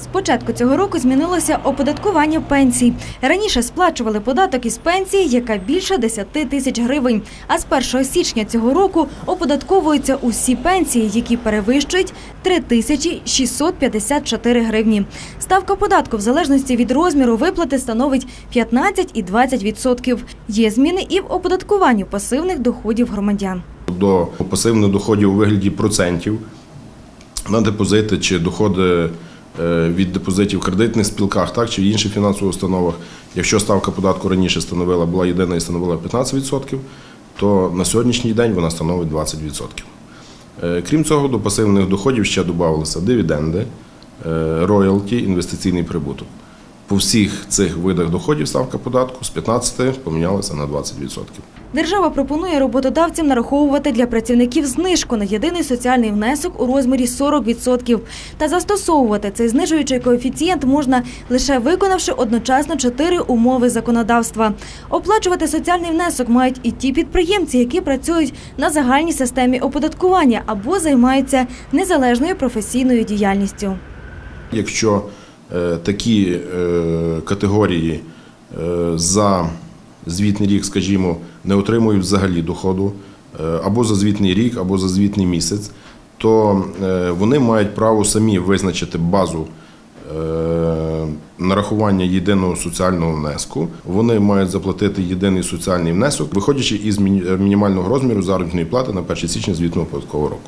З початку цього року змінилося оподаткування пенсій. Раніше сплачували податок із пенсії, яка більше 10 тисяч гривень. А з 1 січня цього року оподатковуються усі пенсії, які перевищують 3 тисячі 654 гривні. Ставка податку в залежності від розміру виплати становить 15 і 20 відсотків. Є зміни і в оподаткуванні пасивних доходів громадян. до пасивних доходів у вигляді процентів на депозити чи доходи від депозитів в кредитних спілках, так чи в інших фінансових установах. Якщо ставка податку раніше становила була єдина і становила 15%, то на сьогоднішній день вона становить 20%. Е, Крім цього, до пасивних доходів ще додавалися дивіденди, е, роялті, інвестиційний прибуток. По всіх цих видах доходів ставка податку з 15 помінялася на 20%. Держава пропонує роботодавцям нараховувати для працівників знижку на єдиний соціальний внесок у розмірі 40%. Та застосовувати цей знижуючий коефіцієнт можна лише виконавши одночасно чотири умови законодавства. Оплачувати соціальний внесок мають і ті підприємці, які працюють на загальній системі оподаткування або займаються незалежною професійною діяльністю. Якщо е, такі е, категорії е, за звітний рік, скажімо, не отримують взагалі доходу е, або за звітний рік, або за звітний місяць, то е, вони мають право самі визначити базу е, нарахування єдиного соціального внеску. Вони мають заплатити єдиний соціальний внесок, виходячи із мінімального розміру заробітної плати на 1 січня звітного податкового року.